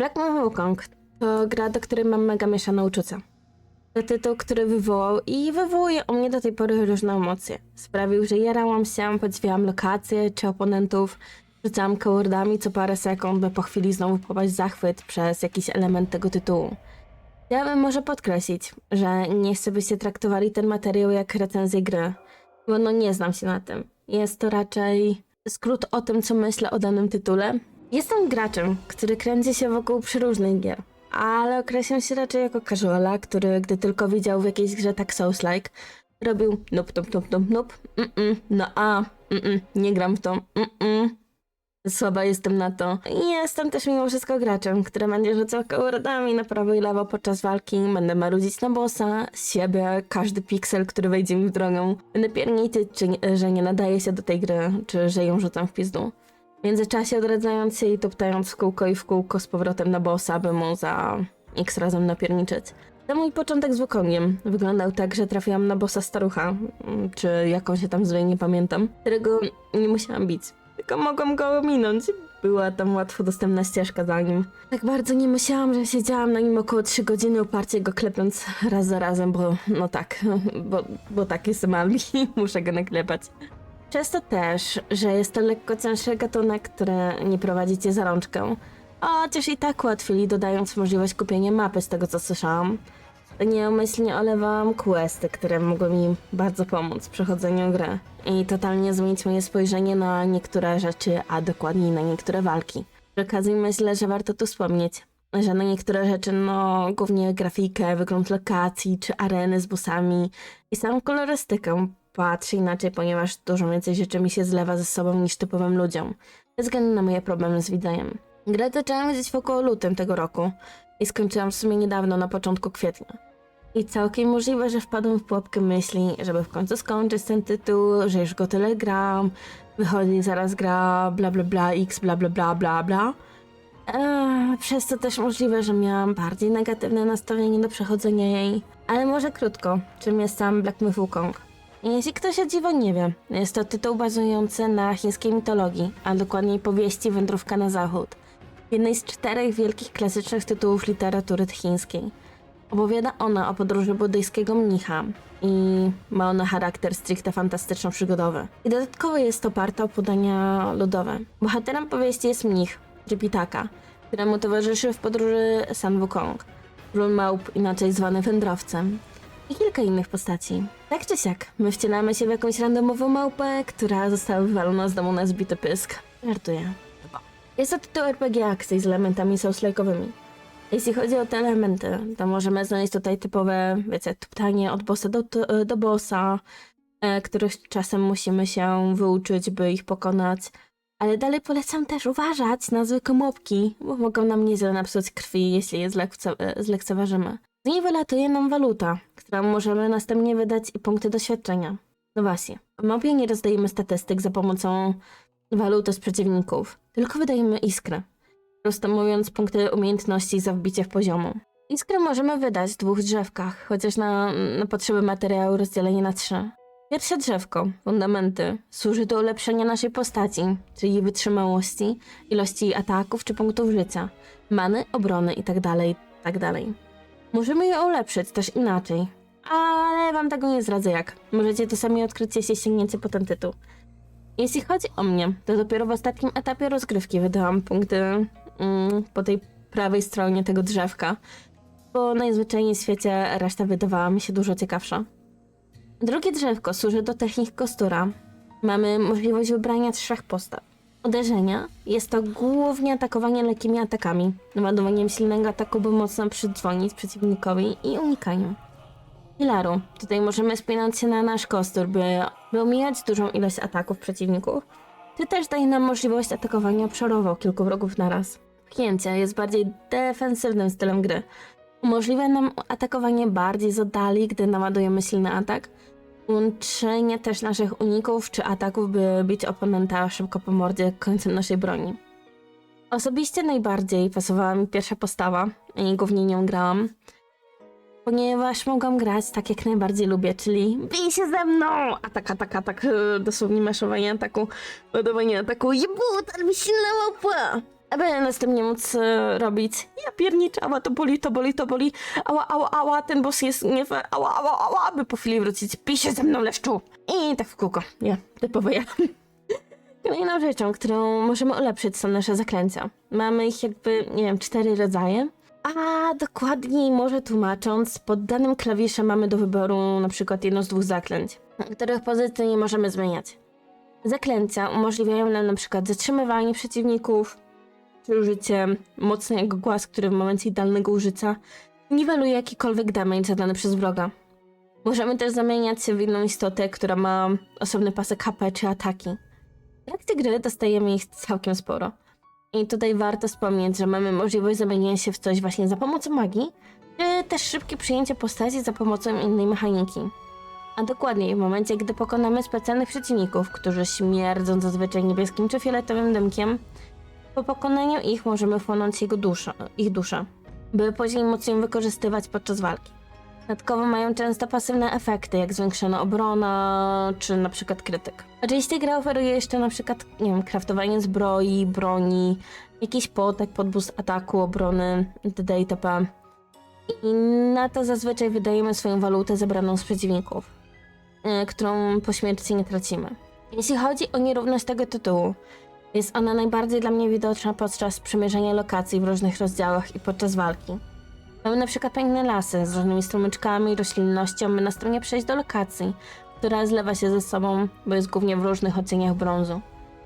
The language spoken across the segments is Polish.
Black Mamba Wukong to gra, do której mam mega mieszane uczucia. To tytuł, który wywołał i wywołuje u mnie do tej pory różne emocje. Sprawił, że jarałam się, podziwiałam lokacje czy oponentów, rzucałam keywordami co parę sekund, by po chwili znowu popaść zachwyt przez jakiś element tego tytułu. Chciałabym może podkreślić, że nie chcę, byście traktowali ten materiał jak recenzję gry, bo no nie znam się na tym. Jest to raczej skrót o tym, co myślę o danym tytule. Jestem graczem, który kręci się wokół przeróżnych gier, ale określam się raczej jako casuala, który gdy tylko widział w jakiejś grze tak Souls-like, robił nup, nup, nup, nup, nup, mm-mm, no a, mm-mm, nie gram w to, mm-mm. Słaba jestem na to. I jestem też mimo wszystko graczem, który będzie rzucał kołrodami na prawo i lewo podczas walki. Będę marudzić na bossa, siebie, każdy piksel, który wejdzie mi w drogę. Będę pierniczyć, że nie nadaje się do tej gry, czy że ją rzucam w pizdu. W międzyczasie odradzając się i tuptając w kółko i w kółko z powrotem na bossa, by mu za x razem napierniczyć. Ten mój początek z Wukongiem wyglądał tak, że trafiłam na bossa starucha, mm, czy jakąś się tam zwie, nie pamiętam, którego nie musiałam bić. Tylko mogłam go ominąć. Była tam łatwo dostępna ścieżka za nim. Tak bardzo nie musiałam, że siedziałam na nim około 3 godziny uparcie go klepiąc raz za razem, bo no tak, bo, bo tak jestem Albi muszę go naklepać. Przez to też, że jest to lekko cięższy gatunek, który nie prowadzi cię za rączkę. Chociaż i tak ułatwili, dodając możliwość kupienia mapy z tego co słyszałam. Nieumyślnie olewałam questy, które mogły mi bardzo pomóc w przechodzeniu gry i totalnie zmienić moje spojrzenie na niektóre rzeczy, a dokładniej na niektóre walki. Przy okazji myślę, że warto tu wspomnieć, że na niektóre rzeczy, no głównie grafikę, wygląd lokacji czy areny z bossami i samą kolorystykę patrzę inaczej, ponieważ dużo więcej rzeczy mi się zlewa ze sobą niż typowym ludziom, bez względu na moje problemy z widzeniem. Grę zaczęłam gdzieś w około lutym tego roku i skończyłam w sumie niedawno, na początku kwietnia. I całkiem możliwe, że wpadłem w pułapkę myśli, żeby w końcu skończyć ten tytuł, że już go tyle gram, wychodzi zaraz gra bla bla bla x bla bla bla bla bla. Eee, przez to też możliwe, że miałam bardziej negatywne nastawienie do przechodzenia jej. Ale może krótko, czym jest sam Black Myth Wukong. Jeśli ktoś o dziwo nie wie, jest to tytuł bazujący na chińskiej mitologii, a dokładniej powieści Wędrówka na zachód. Jednej z czterech wielkich klasycznych tytułów literatury chińskiej. Opowiada ona o podróży buddyjskiego mnicha i ma ona charakter stricte fantastyczno-przygodowy. I dodatkowo jest oparta o podania ludowe. Bohaterem powieści jest mnich, Tripitaka, któremu towarzyszy w podróży San Wukong, król małp, inaczej zwany wędrowcem, i kilka innych postaci. Tak czy siak, my wcielamy się w jakąś randomową małpę, która została wywalona z domu na zbity pysk. Żartuję. Jest to tytuł RPG akcji z elementami souls-like'owymi. Jeśli chodzi o te elementy, to możemy znaleźć tutaj typowe, wiecie, tuptanie od bossa do, do bossa, e, których czasem musimy się wyuczyć, by ich pokonać. Ale dalej polecam też uważać na zwykłe mopki, bo mogą nam nieźle napsuć krwi, jeśli je zlekce, e, zlekceważymy. Z niej wylatuje nam waluta, którą możemy następnie wydać i punkty doświadczenia. No właśnie, w mapie nie rozdajemy statystyk za pomocą waluty z przeciwników, tylko wydajemy iskrę. Prosto mówiąc, punkty umiejętności za wbicie w poziomu. Iskrę możemy wydać w dwóch drzewkach, chociaż na, na potrzeby materiału rozdzielenie na trzy. Pierwsze drzewko, fundamenty, służy do ulepszenia naszej postaci, czyli wytrzymałości, ilości ataków czy punktów życia, many, obrony itd., itd. Możemy je ulepszyć też inaczej, ale wam tego nie zdradzę jak. Możecie to sami odkryć, jeśli sięgniecie po ten tytuł. Jeśli chodzi o mnie, to dopiero w ostatnim etapie rozgrywki wydałam punkty mm, po tej prawej stronie tego drzewka, bo najzwyczajniej w świecie reszta wydawała mi się dużo ciekawsza. Drugie drzewko służy do technik kostura. Mamy możliwość wybrania trzech postaw. Uderzenia jest to głównie atakowanie lekkimi atakami, naładowaniem silnego ataku, by mocno przydzwonić przeciwnikowi i unikaniu. Pilaru. Tutaj możemy spinać się na nasz kostur, by, by omijać dużą ilość ataków przeciwników. Ty też daje nam możliwość atakowania obszarowo kilku wrogów naraz. Pchnięcie jest bardziej defensywnym stylem gry. Umożliwia nam atakowanie bardziej z oddali, gdy naładujemy silny atak. Łączenie też naszych uników czy ataków, by bić oponenta szybko po mordzie końcem naszej broni. Osobiście najbardziej pasowała mi pierwsza postawa i głównie nią grałam ponieważ mogłam grać tak jak najbardziej lubię, czyli bij się ze mną! Atak, atak, atak, e, dosłownie maszowanie ataku, ładowanie ataku, jebut, ale mi silna łapa! aby następnie móc e, robić ja pierniczę, ała, to boli, to boli, to boli, ała, ała, ała, ten boss jest nie fair, ała, ała, ała, aby po chwili wrócić, pij się ze mną, leszczu! I tak w kółko, nie, typowo ja. Kolejną rzeczą, którą możemy ulepszyć są nasze zaklęcia. Mamy ich jakby, nie wiem, cztery rodzaje. A dokładniej może tłumacząc, pod danym klawiszem mamy do wyboru na przykład jedno z dwóch zaklęć, których pozycji nie możemy zmieniać. Zaklęcia umożliwiają nam na przykład zatrzymywanie przeciwników, czy użycie mocnego głaz, który w momencie idealnego użycia niweluje jakikolwiek damage zadany przez wroga. Możemy też zamieniać się w inną istotę, która ma osobny pasek HP czy ataki. W trakcie gry dostajemy ich całkiem sporo. I tutaj warto wspomnieć, że mamy możliwość zamienienia się w coś właśnie za pomocą magii, czy też szybkie przyjęcie postaci za pomocą innej mechaniki. A dokładniej w momencie, gdy pokonamy specjalnych przeciwników, którzy śmierdzą zazwyczaj niebieskim czy fioletowym dymkiem, po pokonaniu ich możemy wchłonąć jego duszę, ich duszę, by później móc ją wykorzystywać podczas walki. Dodatkowo mają często pasywne efekty, jak zwiększona obrona, czy na przykład krytyk. Oczywiście gra oferuje jeszcze na przykład, nie wiem, kraftowanie zbroi, broni, jakiś potek, podbus ataku, obrony, itd. itp. I na to zazwyczaj wydajemy swoją walutę zebraną z przeciwników, y, którą po śmierci nie tracimy. Jeśli chodzi o nierówność tego tytułu, jest ona najbardziej dla mnie widoczna podczas przemierzania lokacji w różnych rozdziałach i podczas walki. Mamy na przykład piękne lasy z różnymi strumyczkami, roślinnością, by na stronie przejść do lokacji, która zlewa się ze sobą, bo jest głównie w różnych odcieniach brązu.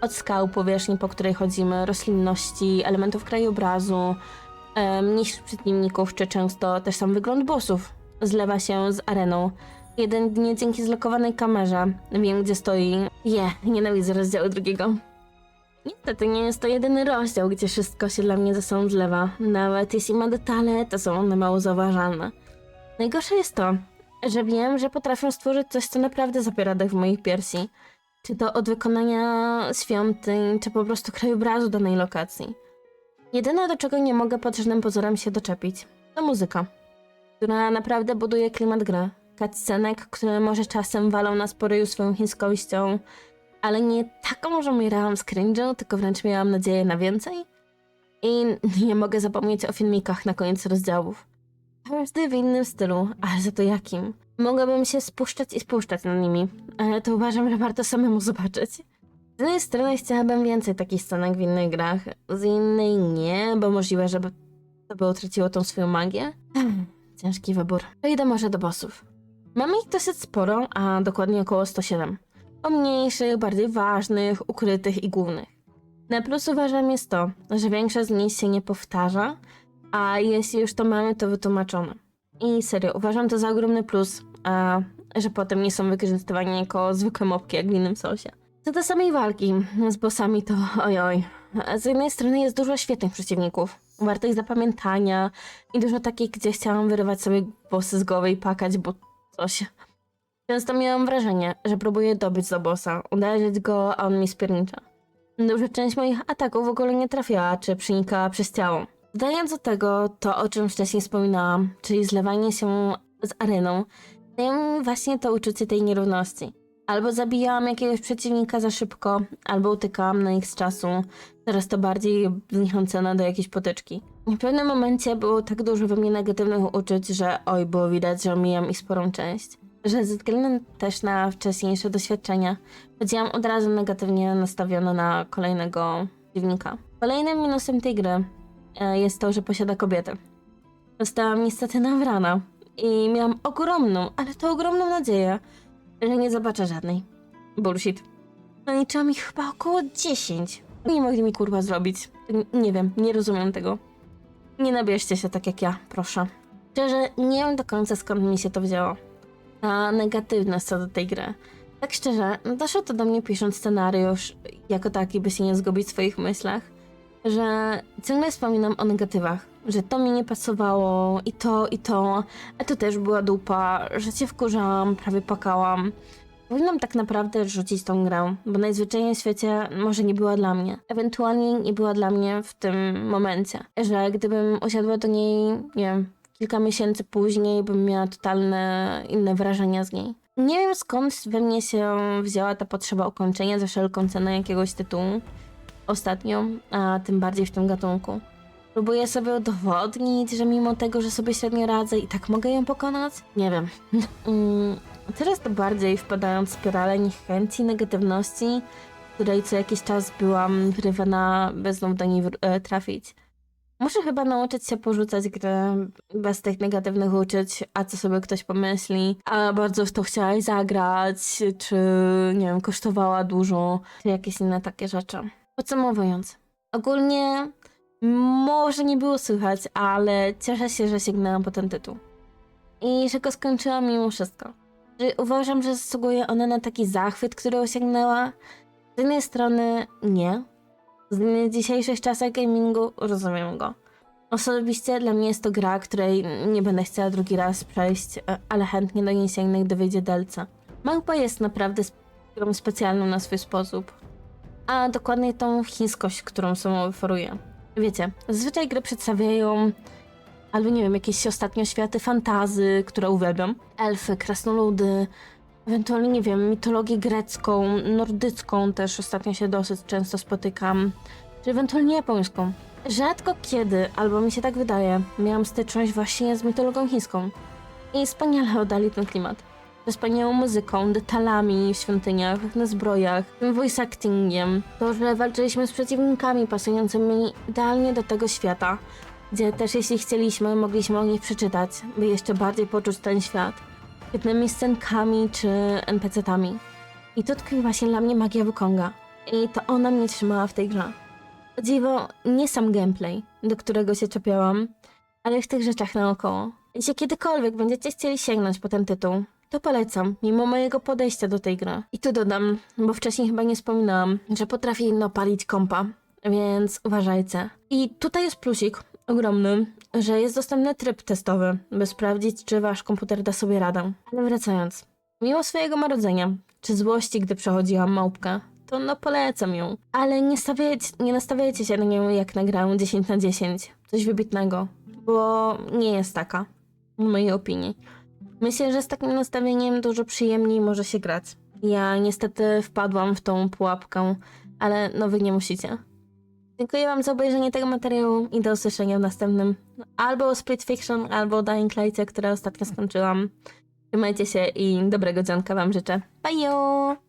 Od skał, powierzchni, po której chodzimy, roślinności, elementów krajobrazu, mniejszych przeciwników, czy często też sam wygląd bossów zlewa się z areną. Jeden dnie dzięki zlokowanej kamerze wiem, gdzie stoi. Je, nienawidzę rozdziału drugiego. Niestety nie jest to jedyny rozdział, gdzie wszystko się dla mnie ze sobą zlewa. Nawet jeśli ma detale, to są one mało zauważalne. Najgorsze jest to, że wiem, że potrafią stworzyć coś, co naprawdę zapiera dech w moich piersi. Czy to od wykonania świątyń, czy po prostu krajobrazu danej lokacji. Jedyne, do czego nie mogę pod żadnym pozorem się doczepić, to muzyka, która naprawdę buduje klimat gry. Cutscenek, które może czasem walą nas po ryju swoją chińskością, ale nie taką, że umierałam z cringe'u, tylko wręcz miałam nadzieję na więcej. I nie mogę zapomnieć o filmikach na koniec rozdziałów. Każdy w innym stylu, ale za to jakim? Mogłabym się spuszczać i spuszczać nad nimi, ale to uważam, że warto samemu zobaczyć. Z jednej strony chciałabym więcej takich scenek w innych grach, z innej nie, bo możliwe, żeby to by utraciło tą swoją magię. Ciężki wybór. Przejdę może do bossów. Mamy ich dosyć sporo, a dokładnie około 107 o mniejszych, bardziej ważnych, ukrytych i głównych. Na plus uważam jest to, że większość z nich się nie powtarza, a jeśli już to mamy, to wytłumaczone. I serio, uważam to za ogromny plus, a że potem nie są wykorzystywani jako zwykłe mopki jak w innym sosie. Co do samej walki z bossami to ojoj. Z jednej strony jest dużo świetnych przeciwników, wartych zapamiętania i dużo takich, gdzie chciałam wyrywać sobie bossy z głowy i pakać, bo coś. Często miałam wrażenie, że próbuję dobyć za bossa, uderzyć go, a on mi spiernicza. Duża część moich ataków w ogóle nie trafiała, czy przenikała przez ciało. Dodając do tego to, o czym wcześniej wspominałam, czyli zlewanie się z areną, daje mi właśnie to uczucie tej nierówności. Albo zabijałam jakiegoś przeciwnika za szybko, albo utykałam na nich z czasu, teraz to bardziej zniechęcona do jakiejś potyczki. W pewnym momencie było tak dużo we mnie negatywnych uczuć, że oj, było widać, że omijam ich sporą część że ze względu też na wcześniejsze doświadczenia chodziłam od razu negatywnie nastawiona na kolejnego przeciwnika. Kolejnym minusem tej gry e, jest to, że posiada kobietę. Zostałam niestety nawrana i miałam ogromną, ale to ogromną nadzieję, że nie zobaczę żadnej. Bullshit. Naliczyłam ich chyba około 10. Nie mogli mi kurwa zrobić. Nie wiem, nie rozumiem tego. Nie nabierzcie się tak jak ja, proszę. Szczerze, nie wiem do końca skąd mi się to wzięło ta negatywność co do tej gry. Tak szczerze, doszło to do mnie pisząc scenariusz, jako taki, by się nie zgubić w swoich myślach, że ciągle wspominam o negatywach, że to mi nie pasowało i to, i to, a to też była dupa, że się wkurzałam, prawie płakałam. Powinnam tak naprawdę rzucić tą grę, bo najzwyczajniej w świecie może nie była dla mnie. Ewentualnie nie była dla mnie w tym momencie. Że gdybym usiadła do niej, nie wiem, kilka miesięcy później bym miała totalne inne wrażenia z niej. Nie wiem skąd we mnie się wzięła ta potrzeba ukończenia za wszelką cenę jakiegoś tytułu. ostatnio, a tym bardziej w tym gatunku. Próbuję sobie udowodnić, że mimo tego, że sobie średnio radzę i tak mogę ją pokonać? Nie wiem. Mm, Teraz to bardziej wpadając w spiralę niechęci, negatywności, której co jakiś czas byłam wyrywana, bez znów do niej e, trafić. Muszę chyba nauczyć się porzucać grę bez tych negatywnych uczuć, a co sobie ktoś pomyśli, a bardzo w to chciałaś zagrać, czy nie wiem, kosztowała dużo, czy jakieś inne takie rzeczy. Podsumowując, ogólnie może nie było słychać, ale cieszę się, że sięgnęłam po ten tytuł. I że go skończyłam mimo wszystko. Że uważam, że zasługuje ona na taki zachwyt, który osiągnęła. Z jednej strony nie. Z dzisiejszych czasach gamingu rozumiem go. Osobiście dla mnie jest to gra, której nie będę chciała drugi raz przejść, e, ale chętnie do niej sięgnę, gdy wyjdzie delce. Małpa jest naprawdę grą specjalną na swój sposób. A dokładnie tą chińskość, którą sobą oferuje. Wiecie, zazwyczaj gry przedstawiają albo nie wiem, jakieś ostatnio światy fantazy, które uwielbiam. Elfy, krasnoludy, ewentualnie, nie wiem, mitologię grecką, nordycką też ostatnio się dosyć często spotykam, czy ewentualnie japońską. Rzadko kiedy, albo mi się tak wydaje, miałam styczność właśnie z mitologią chińską. I wspaniale oddali ten klimat. Ze wspaniałą muzyką, detalami w świątyniach, na zbrojach, tym voice actingiem, to, że walczyliśmy z przeciwnikami pasującymi idealnie do tego świata, gdzie też jeśli chcieliśmy, mogliśmy o nich przeczytać, by jeszcze bardziej poczuć ten świat. Świetnymi scenkami czy NPC-tami. I tu tkwiła się dla mnie magia Wukonga. I to ona mnie trzymała w tej grze. O dziwo, nie sam gameplay, do którego się czepiałam, ale w tych rzeczach naokoło. Jeśli kiedykolwiek będziecie chcieli sięgnąć po ten tytuł, to polecam, mimo mojego podejścia do tej gry. I tu dodam, bo wcześniej chyba nie wspominałam, że potrafi napalić kompa, więc uważajcie. I tutaj jest plusik, ogromny, że jest dostępny tryb testowy, by sprawdzić, czy wasz komputer da sobie radę. Ale wracając, mimo swojego marudzenia, czy złości, gdy przechodziłam małpkę, to no polecam ją. Ale nie, stawiajcie, nie nastawiajcie się na nią jak na grę 10 na 10, coś wybitnego, bo nie jest taka, w mojej opinii. Myślę, że z takim nastawieniem dużo przyjemniej może się grać. Ja niestety wpadłam w tą pułapkę, ale no wy nie musicie. Dziękuję wam za obejrzenie tego materiału i do usłyszenia w następnym. Albo o Split Fiction, albo o Dying Lightie, które ostatnio skończyłam. Trzymajcie się i dobrego dzionka wam życzę. Bye!